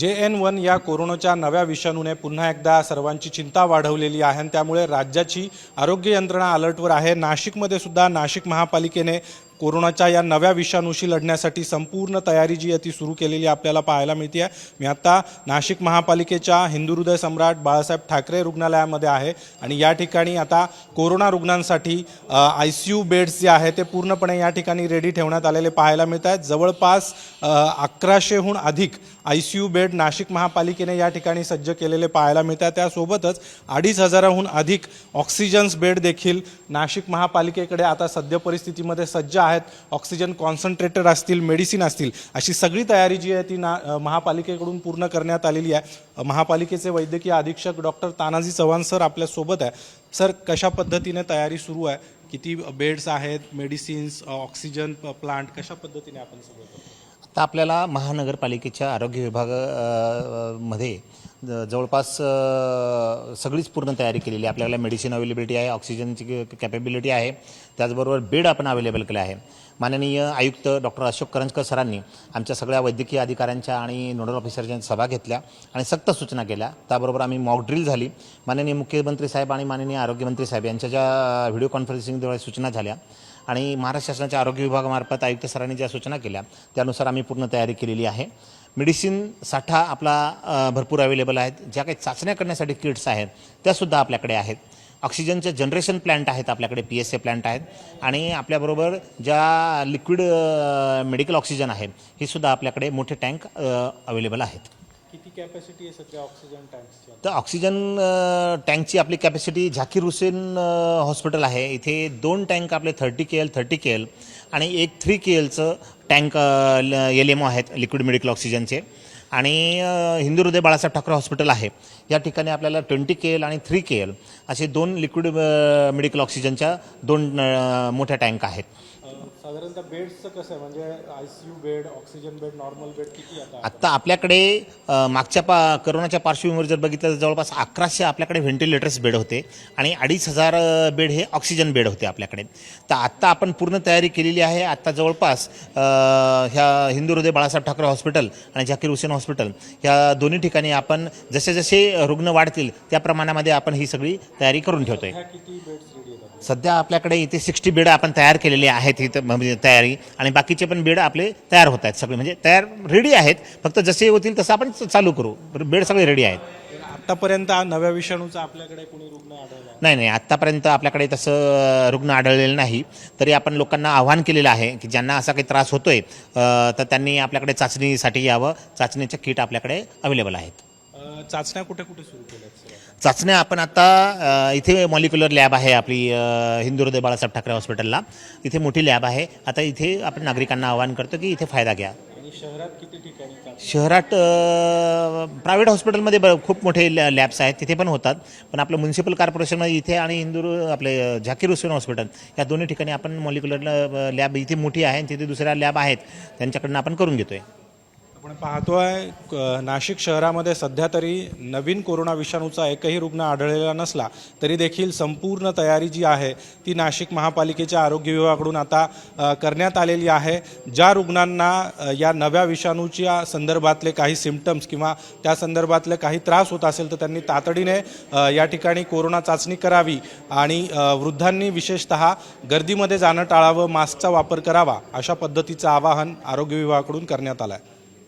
जे N one या कोरोनाच्या नव्या विषाणूने पुन्हा एकदा सर्वांची चिंता वाढवलेली आहे आणि त्यामुळे राज्याची आरोग्य यंत्रणा अलर्टवर आहे. नाशिकमध्ये सुद्धा नाशिक महापालिकेने कोरोनाच्या या नव्या विषाणूशी लढण्यासाठी संपूर्ण तयारी जी आहे ती सुरू केलेली आपल्याला पाहायला मिळते आहे मी आत्ता नाशिक महापालिकेच्या हिंदू हृदय सम्राट बाळासाहेब ठाकरे रुग्णालयामध्ये आहे आणि या ठिकाणी आता कोरोना रुग्णांसाठी आय सी यू बेड्स जे आहे ते पूर्णपणे या ठिकाणी रेडी ठेवण्यात आलेले पाहायला मिळत आहेत जवळपास अकराशेहून अधिक I C U bed Nashik महापालिकेने या ठिकाणी सज्ज केलेले पाहायला मिळत आहेत त्यासोबतच अडीच हजाराहून अधिक ऑक्सिजन्स बेड देखील नाशिक महापालिकेकडे आता सद्य परिस्थितीमध्ये सज्ज आहेत ऑक्सिजन कॉन्सन्ट्रेटर असतील मेडिसिन असतील अशी सगळी तयारी जी आहे ती ना महापालिकेकडून पूर्ण करण्यात आलेली आहे. महापालिकेचे वैद्यकीय अधीक्षक डॉक्टर तानाजी चव्हाण सर आपल्यासोबत आहे. सर कशा पद्धतीने तयारी सुरू आहे? किती बेड्स आहेत मेडिसिन्स ऑक्सिजन प्लांट कशा पद्धतीने आपण सगळं आता आपल्याला महानगरपालिकेच्या आरोग्य विभागामध्ये मध्ये जवळपास सगळीच पूर्ण तयारी केलेली आहे. आपल्याला मेडिसिन अवेलेबिलिटी आहे ऑक्सिजनची कॅपेबिलिटी आहे. त्याचबरोबर बेड आपण अवेलेबल केले आहे. माननीय आयुक्त डॉक्टर अशोक करंजकर सरांनी आमच्या सगळ्या वैद्यकीय अधिकाऱ्यांच्या आणि नोडल ऑफिसरच्या सभा घेतल्या आणि सक्त सूचना केल्या. त्याबरोबर आम्ही मॉक ड्रिल झाली. माननीय मुख्यमंत्री साहेब आणि माननीय आरोग्यमंत्री साहेब यांच्या ज्या व्हिडिओ कॉन्फरन्सिंगद्वारे सूचना झाल्या आणि महाराष्ट्र शासनाच्या आरोग्य विभागामार्फत आयुक्त सरांनी ज्या सूचना केल्या त्यानुसार आम्ही पूर्ण तयारी केलेली आहे. मेडिसिन साठा आपला भरपूर अवेलेबल आहेत. ज्या काही चाचण्या करण्यासाठी किट्स आहेत त्यासुद्धा आपल्याकडे आहेत. ऑक्सिजनचे जनरेशन प्लॅन्ट आहेत आपल्याकडे पी एस ए प्लॅन्ट आहेत. आणि आपल्याबरोबर ज्या लिक्विड मेडिकल ऑक्सिजन आहे हे सुद्धा आपल्याकडे मोठे टँक अवेलेबल आहेत. किती कॅपॅसिटी आहे सध्या ऑक्सिजन टँक्सची तर ऑक्सिजन टँकची आपली कॅपॅसिटी झाकीर हुसेन हॉस्पिटल आहे. इथे दोन टँक आपले thirty K L thirty K L आणि एक थ्री के एलचं टँक एल एम ओ आहेत लिक्विड मेडिकल ऑक्सिजनचे आणि हिंदू हृदय बाळासाहेब ठाकरे हॉस्पिटल आहे. या ठिकाणी आपल्याला ट्वेंटी के एल आणि थ्री के एल असे दोन लिक्विड मेडिकल ऑक्सिजनच्या दोन मोठ्या टँक आहेत. साधारणतः बेड्सचं कसं आहे? म्हणजे I C U bed oxygen bed normal bed किती आता? आत्ता आपल्याकडे अ, मागच्या पा करोनाच्या पार्श्वभूमीवर जर बघितलं तर जवळपास अकराशे आपल्याकडे व्हेंटिलेटर्स बेड होते आणि अडीच हजार अ, बेड हे ऑक्सिजन बेड होते आपल्याकडे. तर आत्ता आपण पूर्ण तयारी केलेली आहे. आत्ता जवळपास अ, ह्या हिंदू हृदय बाळासाहेब ठाकरे हॉस्पिटल आणि झाकीर हुसेन हॉस्पिटल ह्या दोन्ही ठिकाणी आपण जसे जसे रुग्ण वाढतील त्या प्रमाणामध्ये आपण ही सगळी तयारी करून ठेवतोय. ह्या किती बेड्स रेडी आहेत सध्या आपल्याकडे इथे सिक्स्टी बेड आपण तयार केलेले आहेत इथं. म्हणजे तयारी आणि बाकीचे पण बेड आपले तयार होत आहेत सगळे. म्हणजे तयार रेडी आहेत. फक्त जसे होतील तसं आपण चालू करू. बेड सगळे रेडी आहेत. आतापर्यंत हा नव्या विषाणूचा आपल्याकडे कोणी रुग्ण आढळला नाही? नाही आत्तापर्यंत आपल्याकडे तसं रुग्ण आढळलेलं नाही. तरी आपण लोकांना आव्हान केलेलं आहे की ज्यांना असा काही त्रास होतोय तर त्यांनी आपल्याकडे चाचणीसाठी यावं. चाचणीचे किट आपल्याकडे अवेलेबल आहेत. चाचण्या कुठे कुठे सुरू केल्या? चाचण्या आपण आता इथे मॉलिक्युलर लॅब आहे आपली हिंदू हृदय बाळासाहेब ठाकरे हॉस्पिटलला. इथे मोठी लॅब आहे. आता इथे आपण नागरिकांना आवाहन करतो की इथे फायदा घ्या. शहरात किती ठिकाणी शहरात प्रायव्हेट हॉस्पिटलमध्ये ब खूप मोठे लॅब्स आहेत. तिथे पण होतात. पण आपलं म्युन्सिपल कॉर्पोरेशनमध्ये इथे आणि हिंदू आपले झाकीर हुसेन हॉस्पिटल या दोन्ही ठिकाणी आपण मॉलिक्युलर लॅब इथे मोठी आहे आणि तिथे दुसऱ्या लॅब आहेत. त्यांच्याकडनं आपण करून घेतोय. आपण पाहतोय क- नाशिक शहरामध्ये सध्या तरी नवीन कोरोना विषाणूचा एकही रुग्ण आढळलेला नसला तरी देखील संपूर्ण तयारी जी आहे ती नाशिक महापालिकेच्या आरोग्य विभागाकडून आता करण्यात आलेली आहे. ज्या रुग्णांना या नव्या विषाणूच्या संदर्भातले काही सिमटम्स किंवा त्या संदर्भातले काही त्रास होत असेल तर त्यांनी तातडीने या ठिकाणी कोरोना चाचणी करावी आणि वृद्धांनी विशेषतः गर्दीमध्ये जाणं टाळावं मास्कचा वापर करावा अशा पद्धतीचं आवाहन आरोग्य विभागाकडून करण्यात आलं आहे